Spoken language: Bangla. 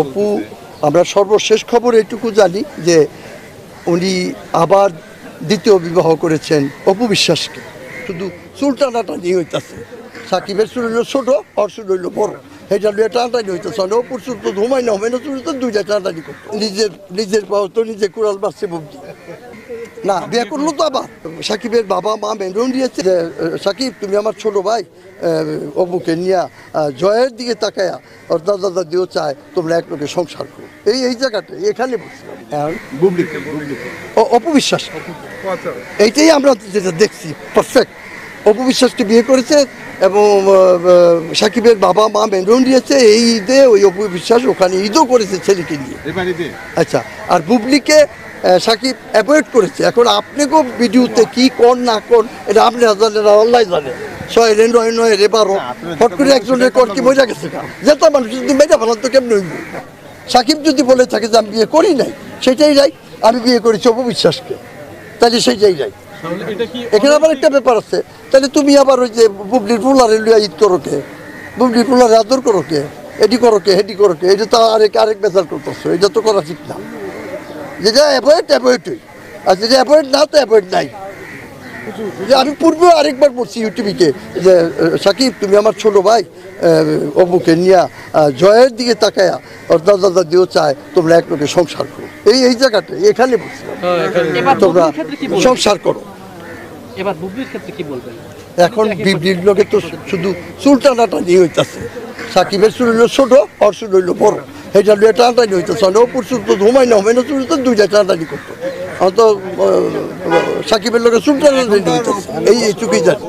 অপু, আমরা সর্বশেষ খবর এটুকু জানি যে উনি আবার দ্বিতীয় বিবাহ করেছেন, অপু বিশ্বাসকে। শুধু চুল নিয়ে হইতেছে। সাকিবের চুল হইল ছোট আর চুল হইল বড়। সেটা লিয়ে টানটানি হইতেছে। আর অপুর চুল তো ঘুমাই না হবে না চুল তো দুইটা টানটানি করতো। নিজের নিজের পাও তো নিজে কুড়াল বাঁচছে বুঝছি না বিয়ে করল তো আবার সাকিবের বাবা মা মেনন দিয়েছে যে সাকিব তুমি আমার ছোট ভাই অপুকে নিয়ে জয়ের দিকে তাকায়া ওর দাদা দাদিও চায় তোমরা এক লোকে সংসার করো। এই এই জায়গাটা এখানে অপবিশ্বাস এইটাই আমরা যেটা দেখছি পারফেক্ট অপবিশ্বাসকে বিয়ে করেছে এবং সাকিবের বাবা মা মেনন দিয়েছে এই ঈদে ওই অপবিশ্বাস ওখানে ঈদও করেছে ছেলেকে নিয়ে। আচ্ছা আর বুবলিকে সাকিব অ্যাভয়েড করেছে। এখন আপনাকেও ভিডিওতে কি কোন না কোন এটা আপনি জানেন আল্লাহ জানে। ছয় রে নয় নয় রে বারো। ফট করে একজনের কর কি মজা গেছে না মানুষ যদি মেয়েটা ফেলান তো কেমন হইব? সাকিব যদি বলে থাকে যে আমি বিয়ে করি নাই সেটাই যাই আমি বিয়ে করেছি অপবিশ্বাসকে। তাহলে সেইটাই যাই এখানে আবার একটা ব্যাপার আছে। তাহলে তুমি আবার ওই যে বুবলির ফুলারে লইয়া ঈদ করো কে? বুবলির ফুলারে আদর করো কে? এটি করো কে হেডি করো কে? এটা তো আরেক আরেক বেচার করতেছো। এটা তো করা ঠিক না। যেটা অ্যাভয়েড অ্যাভয়েডই আর যেটা অ্যাভয়েড না তো অ্যাভয়েড নাই। যে আমি পূর্বে আরেকবার বলছি ইউটিউবিকে যে সাকিব তুমি আমার ছোট ভাই অপুকে নিয়ে জয়ের দিকে তাকায়া ওর দাদা দাদিও চায় তোমরা এক লোকে সংসার করো। এই এই জায়গাটা এখানে বলছিলাম তোমরা সংসার করো। এবার বুবলির ক্ষেত্রে কি বলবেন? এখন বিবলির লোকে তো শুধু চুল টানাটানি হইতাছে। সাকিবের চুল হইল ছোট আর চুল হইল বড়। সেটা দুয়ে টানাটানি হইতো আর অপুর চুল তো ঘুমাই না হবে না চুল তো দুইটা টানাটানি করতো। আমার তো সাকিবের লোকের চুল হইতেছে এই চুকি জানি।